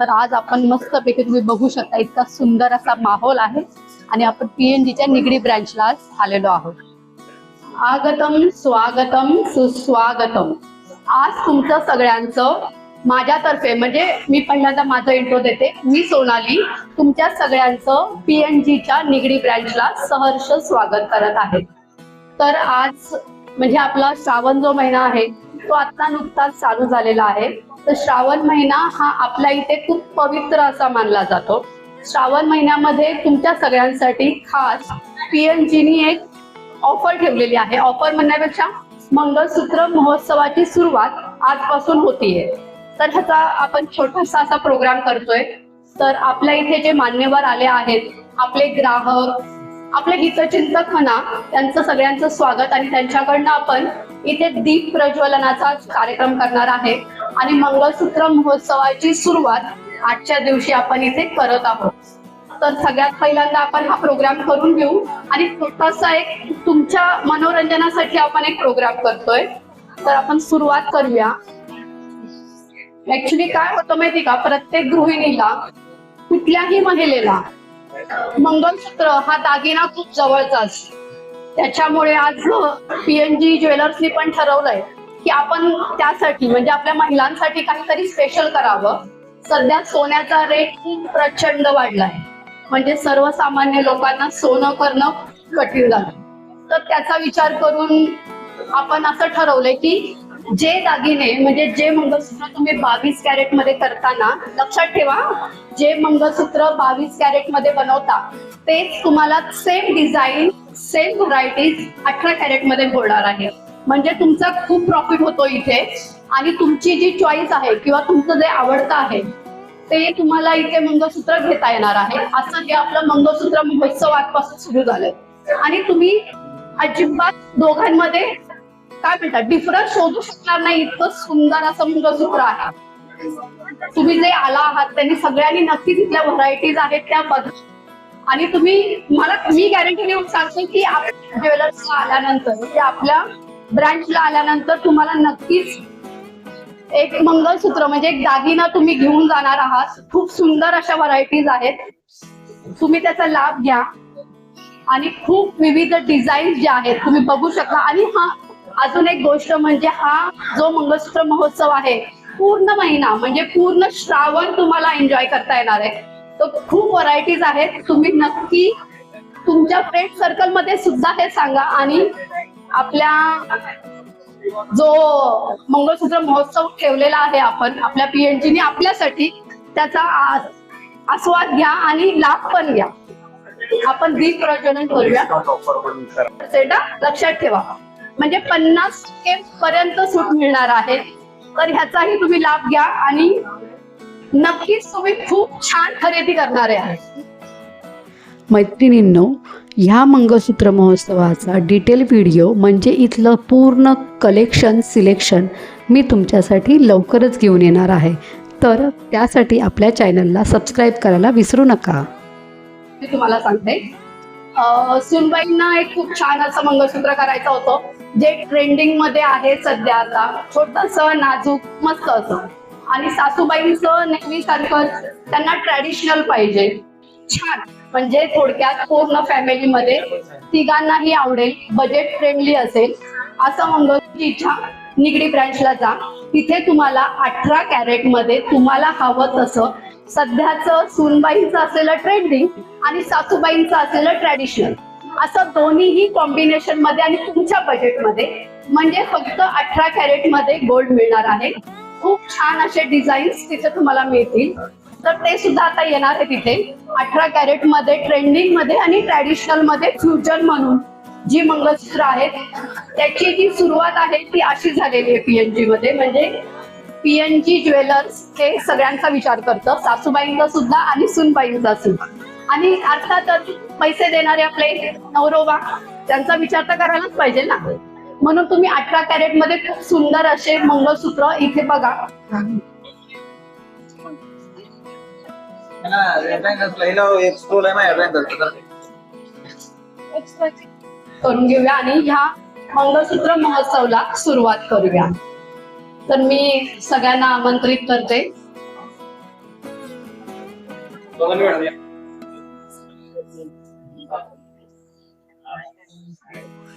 तर आज आपण मस्तपैकी तुम्ही बघू शकता इतका सुंदर असा माहोल आहे. आणि आपण पीएनजीच्या निगडी ब्रँचला आज आलेलो आहोत. आगतम स्वागतम सुस्वागतम. आज तुमचं सगळ्यांचं माझ्यातर्फे म्हणजे मी पहिल्यांदा माझं इंट्रो देते. मी सोनाली तुमच्या सगळ्यांचं पीएनजीच्या निगडी ब्रँचला सहर्ष स्वागत करत आहे. तर आज म्हणजे आपला श्रावण जो महिना आहे तो आता नुकताच चालू झालेला आहे. तर श्रावण महिना हा आपल्या इथे खूप पवित्र असा मानला जातो. श्रावण महिन्यामध्ये तुमच्या सगळ्यांसाठी खास पीएनजीनी एक ऑफर ठेवलेली आहे. ऑफर म्हणण्यापेक्षा मंगळसूत्र महोत्सवाची सुरुवात आजपासून होतीये. तर ह्याचा आपण छोटासा असा प्रोग्राम करतोय. तर आपल्या इथे जे मान्यवर आले आहेत आपले ग्राहक आपले हितचिंतक म्हणा त्यांचं सगळ्यांचं स्वागत आणि त्यांच्याकडनं आपण इथे दीप प्रज्वलनाचा कार्यक्रम करणार आहे. आणि मंगळसूत्र महोत्सवाची सुरुवात आजच्या दिवशी आपण इथे करत आहोत. तर सगळ्यात पहिल्यांदा आपण हा प्रोग्राम करून घेऊ आणि तसा एक तुमच्या मनोरंजनासाठी आपण एक प्रोग्राम करतोय. तर आपण सुरुवात करूया. ऍक्च्युली काय होतं माहिती का? प्रत्येक गृहिणीला कुठल्याही महिलेला मंगळसूत्र हा दागिना खूप जवळचा असतो. त्याच्यामुळे आज पीएनजी ज्वेलर्सनी पण ठरवलंय की आपण त्यासाठी म्हणजे आपल्या महिलांसाठी काहीतरी स्पेशल करावं. सध्या सोन्याचा रेट खूप प्रचंड वाढलाय. म्हणजे सर्वसामान्य लोकांना सोनं करणं कठीण झालं. तर त्याचा विचार करून आपण असं ठरवलंय की जे दागिने म्हणजे जे मंगळसूत्र तुम्ही बावीस कॅरेटमध्ये करताना लक्षात ठेवा जे मंगळसूत्र बावीस कॅरेटमध्ये बनवता तेच तुम्हाला सेम डिझाईन सेम व्हरायटीज अठरा कॅरेटमध्ये होणार आहे. म्हणजे तुमचा खूप प्रॉफिट होतो इथे. आणि तुमची जी चॉईस आहे किंवा तुमचं जे आवडतं आहे ते तुम्हाला इथे मंगळसूत्र घेता येणार आहे. असं हे आपलं मंगळसूत्र महोत्सव आजपासून सुरू झालंय. आणि तुम्ही अजिबात दोघांमध्ये काय म्हणतात डिफरन्स शोधू शकणार नाही. इतकं सुंदर असं मंगळसूत्र आहे. तुम्ही जे आला आहात त्यांनी सगळ्यांनी नक्कीच इथल्या व्हरायटीज आहेत त्या बघा. आणि तुम्ही मला मी गॅरंटी देऊन सांगते की ज्वेलर्सला आल्यानंतर आपल्या ब्रँचला आल्यानंतर तुम्हाला नक्कीच एक मंगळसूत्र म्हणजे एक दागिना तुम्ही घेऊन जाणार आहात. खूप सुंदर अशा व्हरायटीज आहेत. तुम्ही त्याचा लाभ घ्या. आणि खूप विविध डिझाईन जे आहेत तुम्ही बघू शकता. आणि हा अजून एक गोष्ट म्हणजे हा जो मंगळसूत्र महोत्सव आहे पूर्ण महिना म्हणजे पूर्ण श्रावण तुम्हाला एन्जॉय करता येणार आहे. तर खूप व्हरायटीज आहेत. तुम्ही नक्की तुमच्या फ्रेंड सर्कलमध्ये सुद्धा हे सांगा. आणि आपल्या जो मंगळसूत्र महोत्सव ठेवलेला आहे आपण आपल्या पीएनजीने आपल्यासाठी त्याचा आस्वाद घ्या आणि लाभ पण घ्या. आपण दीप प्रज्वलन करूया. लक्षात ठेवा. म्हणजे पन्नास के पर्यंत सूट मिळणार आहे. तर ह्याचाही तुम्ही लाभ घ्या आणि नक्कीच तुम्ही खूप छान खरेदी करणारे आहे मैत्रिणींनो ह्या मंगळसूत्र महोत्सवाचा डिटेल व्हिडिओ म्हणजे इथलं पूर्ण कलेक्शन सिलेक्शन मी तुमच्यासाठी लवकरच घेऊन येणार आहे. तर त्यासाठी आपल्या चॅनलला सबस्क्राईब करायला विसरू नका. मी तुम्हाला सांगते. सुनबाईंना एक खूप छान असं मंगळसूत्र करायचं होतं. जे ट्रेंडिंगमध्ये आहे सध्या आता. छोटस नाजूक मस्त असं. आणि सासूबाईंचं नेहमीसारखं त्यांना ट्रॅडिशनल पाहिजे. छान. म्हणजे थोडक्यात पूर्ण फॅमिलीमध्ये तिघांनाही आवडेल बजेट फ्रेंडली असेल. असं मंगळसूत्रची इच्छा निगडी ब्रँचला जा. तिथे तुम्हाला अठरा कॅरेटमध्ये तुम्हाला हवं तसं सध्याचं सुनबाईंचं असलेलं ट्रेंडिंग आणि सासूबाईंचं असलेलं ट्रॅडिशनल असं दोन्हीही कॉम्बिनेशनमध्ये आणि तुमच्या बजेटमध्ये म्हणजे फक्त अठरा कॅरेटमध्ये गोल्ड मिळणार आहे. खूप छान असे डिझाईन्स तिथे तुम्हाला मिळतील. तर ते सुद्धा आता येणार आहे तिथे. अठरा कॅरेटमध्ये ट्रेंडिंगमध्ये आणि ट्रॅडिशनलमध्ये फ्युजन म्हणून जी मंगळसूत्र आहेत त्याची जी सुरुवात आहे ती अशी झालेली आहे पीएनजी मध्ये. म्हणजे पीएनजी ज्वेलर्स हे सगळ्यांचा विचार करतं. सासूबाईंचा सुद्धा आणि सुनबाईंचा सुद्धा. आणि अर्थातच पैसे देणारे आपले नवरोबा त्यांचा विचार तर करायलाच पाहिजे ना. म्हणून तुम्ही अठरा कॅरेटमध्ये खूप सुंदर असे मंगळसूत्र इथे बघा. करून घेऊया आणि ह्या मंगळसूत्र महोत्सवला सुरुवात करूया. तर मी सगळ्यांना आमंत्रित करते.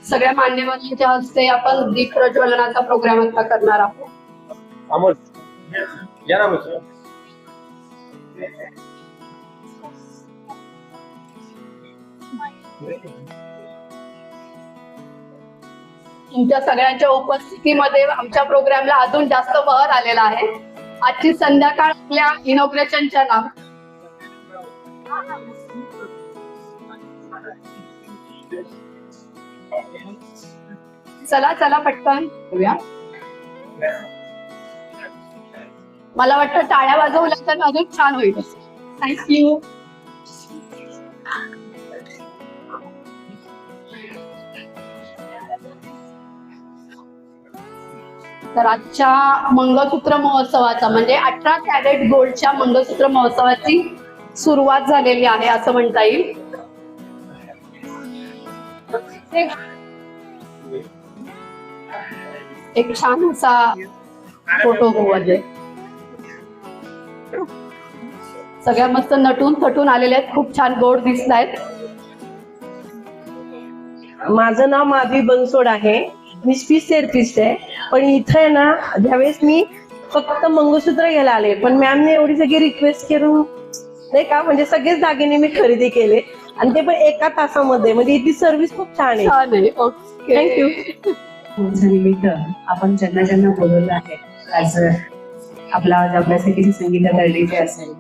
सगळ्या मान्यवरांच्या हस्ते आपण दीप प्रज्वलनाचा प्रोग्राम आता करणार आहोत. तुमच्या सगळ्यांच्या उपस्थितीमध्ये आमच्या प्रोग्रामला अजून जास्त बहर आलेला आहे. आजची संध्याकाळ आपल्या इनॉग्रेशनच्या नाव. चला चला पटकन करूया. मला वाटतं टाळ्या वाजवल्या तर अजून छान होईल. थँक्यू तर आजच्या मंगळसूत्र महोत्सवाचा म्हणजे अठरा कॅरेट गोल्डच्या मंगळसूत्र महोत्सवाची सुरुवात झालेली आहे असं म्हणता येईल. एक छान असा फोटो मध्ये सगळ्या मस्त नटून थटून आलेले आहेत खूप छान गोड दिसत आहेत. माझं नाव माधवी बनसोड आहे. मी स्पीच थेरपिस्ट आहे. पण इथं आहे ना ज्यावेळेस मी फक्त मंगळसूत्र घ्यायला आले पण मॅमने एवढी सगळी रिक्वेस्ट करून नाही का? म्हणजे सगळेच दागिने मी खरेदी केले. आणि ते पण एका तासामध्ये. म्हणजे इथली सर्व्हिस खूप छान आहे. छान आहे. ओके. थँक्यू निमित्त आपण ज्यांना ज्यांना बोलवलं आहे आज आपला आज आपल्यासाठी संगीता दर्डीचे असेल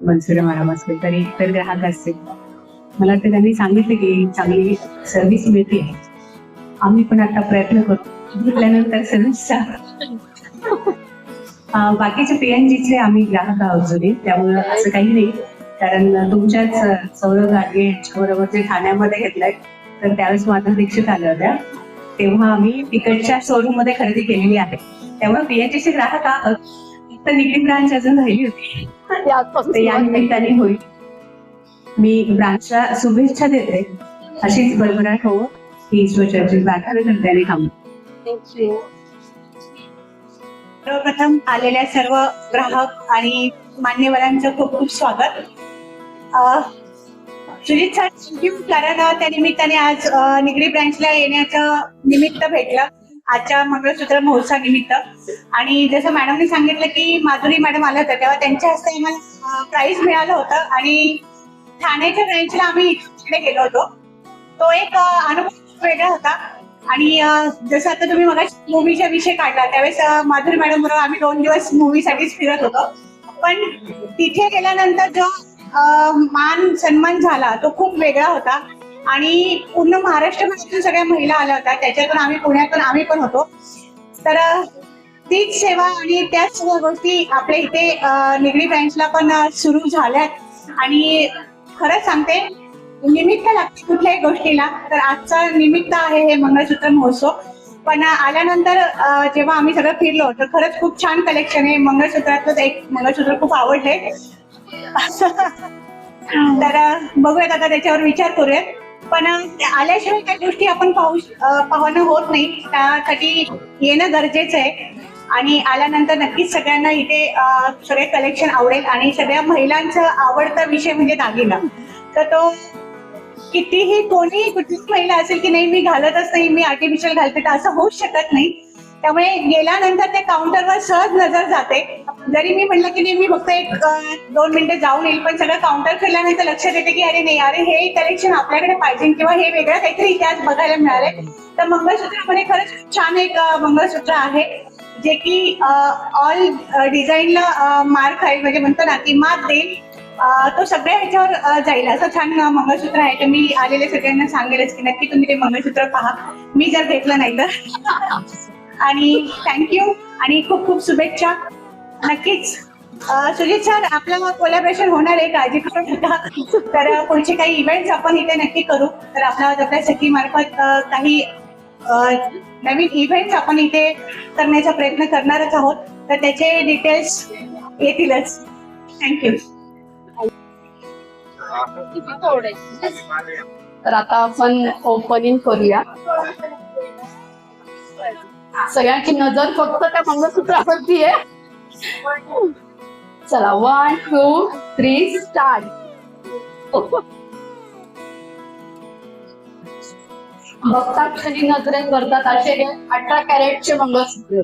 मनसुरे मॅडम असतील तरी इतर ग्राहक असतील मला वाटतं त्यांनी सांगितलं की चांगली सर्व्हिस मिळते. आम्ही पण आता प्रयत्न करू घेतल्यानंतर सर्व्हिसचा बाकीचे पीएनजीचे आम्ही ग्राहक आहोत जुने त्यामुळं असं काही नाही. कारण तुमच्याच सौरभ गाडगे यांच्याबरोबर जे ठाण्यामध्ये घेतलंय तर त्यावेळेस माझा दीक्षित आल्या होत्या तेव्हा आम्ही तिकडच्या शोरूममध्ये खरेदी केलेली आहे. त्यामुळे पीएचचे ग्राहक आहोत. तर निगडीत ब्रांच अजून राहिली होती. या निमित्ताने होईल. मी ब्रांचला शुभेच्छा देते. अशीच भरभराट हो ही ईश्वरचर्ची प्रार्थना करते आणि थांबते थँक्यू सर्वप्रथम आलेल्या सर्व ग्राहक आणि मान्यवरांचं खूप खूप स्वागत. सुजित सर थँक्यू कारण त्या निमित्ताने आज निगडी ब्रँचला येण्याचं निमित्त भेटलं. आजच्या मंगळसूत्र महोत्सवानिमित्त आणि जसं मॅडमने सांगितलं की माधुरी मॅडम आल्या होत्या तेव्हा त्यांच्या हस्ते आम्हाला प्राईज मिळालं होतं. आणि ठाण्याच्या ब्रँचला आम्ही इकडे गेलो होतो. तो एक अनुभव वेगळा होता. आणि जसं आता तुम्ही मग मूवीचा विषय काढला त्यावेळेस माधुरी मॅडम बरोबर आम्ही दोन दिवस मूवीसाठीच फिरत होतो. पण तिथे गेल्यानंतर जो मान सन्मान झाला तो खूप वेगळा होता. आणि पूर्ण महाराष्ट्रभरातून सगळ्या महिला आल्या होत्या. त्याच्यातून आम्ही पुण्यातून आम्ही पण होतो. तर तीच सेवा आणि त्याच सगळ्या गोष्टी आपल्या इथे निगडी ब्रँचला पण सुरू झाल्यात. आणि खरंच सांगते निमित्त लागते कुठल्याही गोष्टीला तर आजचा निमित्त आहे हे मंगळसूत्र महोत्सव. पण आल्यानंतर जेव्हा आम्ही सगळं फिरलो तर खरंच खूप छान कलेक्शन आहे. मंगळसूत्रातच एक मंगळसूत्र खूप आवडले. तर बघूयात आता त्याच्यावर विचार करूयात. पण आल्याशिवाय त्या गोष्टी आपण पाहू पाहणं होत नाही. त्यासाठी येणं गरजेचं आहे. आणि आल्यानंतर नक्कीच सगळ्यांना इथे सगळे कलेक्शन आवडेल. आणि सगळ्या महिलांचा आवडता विषय म्हणजे दागिना. तर तो कितीही कोणी कुठलीच महिला असेल की नाही मी घालत असते मी आर्टिफिशियल घालते तर असं होऊच शकत नाही. त्यामुळे गेल्यानंतर ते काउंटरवर सहज नजर जाते. जरी मी म्हटलं की नाही मी फक्त एक दोन मिनिटं जाऊन येईल पण सगळं काउंटर फिरल्यानंतर लक्षात येते की अरे नाही अरे हे कलेक्शन आपल्याकडे पाहिजे किंवा हे वेगळं काहीतरी इतिहास बघायला मिळाले तर मंगळसूत्रामध्ये खरंच छान एक मंगळसूत्र आहे जे की ऑल डिझाईनला मार्क आहे म्हणजे म्हणतो ना की मात देईल. तो सगळ्या ह्याच्यावर जाईल. असं छान मंगळसूत्र आहे. तर मी आलेल्या सगळ्यांना सांगेलच की नक्की तुम्ही ते मंगळसूत्र पहा. मी जर घेतलं नाही तर. आणि थँक्यू आणि खूप खूप शुभेच्छा. नक्कीच. सुजित सर आपलं कोलॅबरेशन होणार आहे काळजी करू नका. तर पुढचे काही इव्हेंट्स आपण इथे नक्की करू. तर आपल्या आपल्या सखी मार्फत काही नवीन इव्हेंट्स आपण इथे करण्याचा प्रयत्न करणारच आहोत. तर त्याचे डिटेल्स येतीलच. थँक्यू तर आता आपण ओपनिंग करूया. सगळ्यांची नजर फक्त त्या मंगळसूत्रावरती आहे. चला वन टू थ्री स्टार्ट बघता क्षणी नजरेत भरतात असे अठरा कॅरेटचे मंगळसूत्र.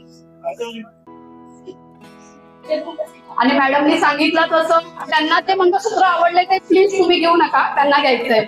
आणि मॅडमनी सांगितलं तसं. त्यांना ते मंगळसूत्र आवडले ते प्लीज तुम्ही घेऊ नका. त्यांना घ्यायचंय.